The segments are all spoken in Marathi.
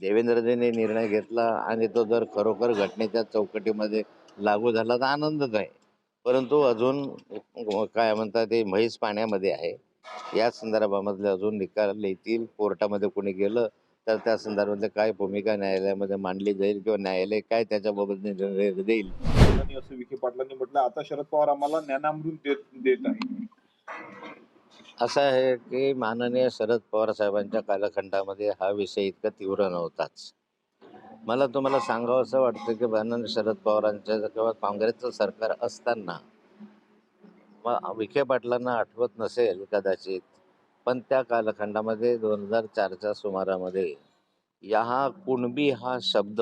देवेंद्रजींनी निर्णय घेतला आणि तो जर खरोखर घटनेच्या चौकटीमध्ये लागू झाला तर आनंदच आहे. परंतु अजून काय म्हणतात ते म्हैस पाण्यामध्ये आहे. या संदर्भामधले अजून निकाल येतील. कोर्टामध्ये कोणी गेलं तर त्या संदर्भातले काय भूमिका न्यायालयामध्ये मांडली जाईल किंवा न्यायालय काय त्याच्याबाबत निर्णय देईल? असं विखे पाटलांनी म्हटलं आता शरद पवार आम्हाला ज्ञानामृत देत देत आहे. असं आहे की माननीय शरद पवार साहेबांच्या कालखंडामध्ये हा विषय इतका तीव्र नव्हताच. मला तुम्हाला सांगावं असं वाटतं की माननीय शरद पवारांच्या किंवा काँग्रेसचं सरकार असताना मग विखे पाटलांना आठवत नसेल कदाचित पण त्या कालखंडामध्ये दोन हजार चारच्या सुमारामध्ये या हा कुणबी हा शब्द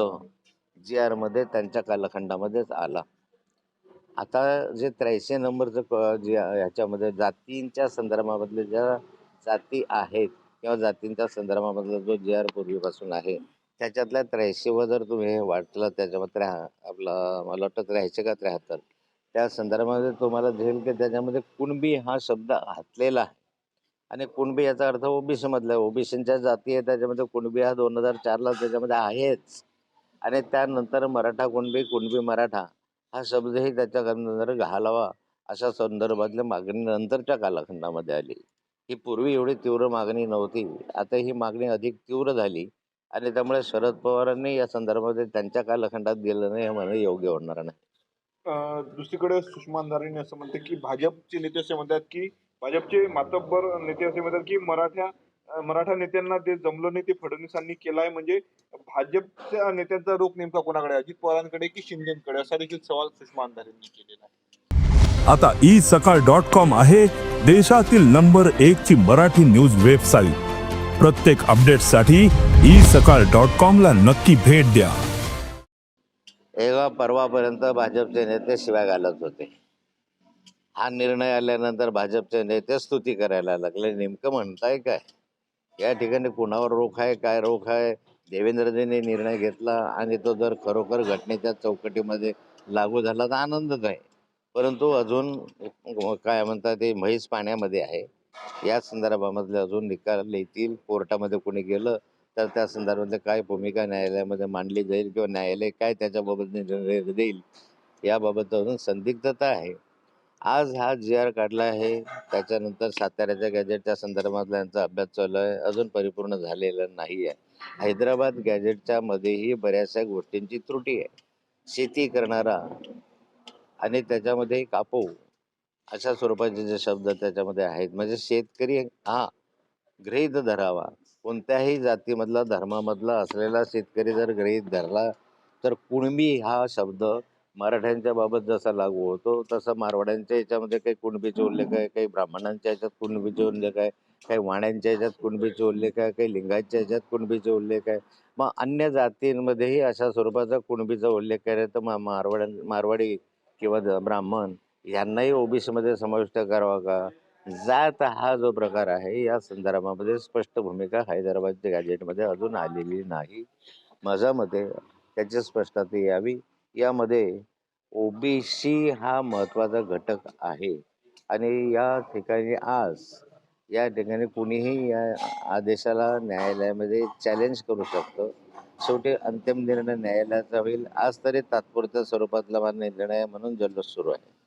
जी आरमध्ये त्यांच्या कालखंडामध्येच आला. आता जे त्र्याऐंशी नंबरचं क जे ह्याच्यामध्ये जातींच्या संदर्भामधले ज्या जाती आहेत किंवा जातींच्या संदर्भामधला जो जे आर पूर्वीपासून आहे त्याच्यातल्या त्र्याऐंशीवर जर तुम्ही हे वाटलं त्याच्यामध्ये त्र्या आपलं मला वाटतं त्र्याऐंशी का त्र्याहत्तर? त्या संदर्भामध्ये तुम्हाला दिसेल की त्याच्यामध्ये कुणबी हा शब्द घातलेला आहे. आणि कुणबी याचा अर्थ ओबीसीमधला आहे. ओबीसींच्या जाती आहे त्याच्यामध्ये कुणबी हा दोन हजार चारला त्याच्यामध्ये आहेच. आणि त्यानंतर मराठा कुणबी कुणबी मराठा हा शब्दही त्याच्या नंतर घालावा. अशा संदर्भातल्या मागणी नंतरच्या कालखंडामध्ये आली. ही पूर्वी एवढी तीव्र मागणी नव्हती. आता ही मागणी अधिक तीव्र झाली आणि त्यामुळे शरद पवारांनी या संदर्भामध्ये त्यांच्या कालखंडात गेलं नाही हे म्हणणं योग्य होणार नाही. दुसरीकडे सुषमा असं म्हणते की भाजपचे नेते असे म्हणतात की भाजपचे मातब्बर नेते असे म्हणतात की मराठा मराठा नेत्यांना ते जमलं नाही ते फडणवीसांनी केलाय. म्हणजे भाजपच्या नेत्यांचा रोख नेमका कोणाकडे? अजित पवारांकडे की शिंदेकडे? असा देखील सवाल सुषमा अंधारेंनी केलेला आहे. आता ई सकाळ डॉट कॉम आहे देशातील नंबर एक ची मराठी न्यूज वेबसाईट. प्रत्येक अपडेटसाठी ई सकाळ डॉट कॉम ला नक्की भेट द्या. एका परवापर्यंत भाजपचे नेते शिवाय घालत होते. हा निर्णय आल्यानंतर भाजपचे नेते स्तुती करायला लागले. नेमकं म्हणताय काय? या ठिकाणी कुणावर रोख आहे काय रोख आहे देवेंद्रजींनी निर्णय घेतला आणि तो जर खरोखर घटनेच्या चौकटीमध्ये लागू झाला तर आनंदच आहे. परंतु अजून काय म्हणतात ते म्हैस पाण्यामध्ये आहे. या संदर्भामधले अजून निकाल येतील कोर्टामध्ये कोणी गेलं तर त्या संदर्भातले काय भूमिका न्यायालयामध्ये मांडली जाईल किंवा न्यायालय काय त्याच्याबाबत निर्णय देईल याबाबत अजून संदिग्धता आहे. आज हा जी आर काढला आहे. त्याच्यानंतर साताऱ्याच्या गॅजेटच्या संदर्भातला यांचा अभ्यास चालू आहे. अजून परिपूर्ण झालेला नाही आहे हैदराबाद गॅजेटच्या मध्येही बऱ्याचशा गोष्टींची त्रुटी आहे. शेती करणारा आणि त्याच्यामध्ये कापू अशा स्वरूपाचे जे शब्द त्याच्यामध्ये आहेत. म्हणजे शेतकरी हा गृहीत धरावा. कोणत्याही जातीमधला धर्मामधला असलेला शेतकरी जर गृहीत धरला तर कुणबी हा शब्द मराठ्यांच्या बाबत जसा लागू होतो तसं मारवाड्यांच्या याच्यामध्ये काही कुणबीचे उल्लेख आहे काही ब्राह्मणांच्या याच्यात कुणबीचे उल्लेख आहे काही वाण्यांच्या याच्यात कुणबीचे उल्लेख आहे काही लिंगाच्या याच्यात कुणबीचे उल्लेख आहे. मग अन्य जातींमध्येही अशा स्वरूपाचा कुणबीचा उल्लेख आहे तर मा मारवाड्यां मारवाडी किंवा ब्राह्मण यांनाही ओबीसीमध्ये समाविष्ट करावा का? जात हा जो प्रकार आहे या संदर्भामध्ये स्पष्ट भूमिका हैदराबादच्या गॅजेटमध्ये अजून आलेली नाही. माझ्या मते त्याची स्पष्टता यावी. यामध्ये ओबीसी हा महत्त्वाचा घटक आहे. आणि या ठिकाणी आज या ठिकाणी कुणीही या आदेशाला न्यायालयामध्ये चॅलेंज करू शकतं. शेवटी अंतिम निर्णय न्यायालयाचा होईल. आज तरी तात्पुरत्या स्वरूपातला निर्णय म्हणून जल्लोष सुरू आहे.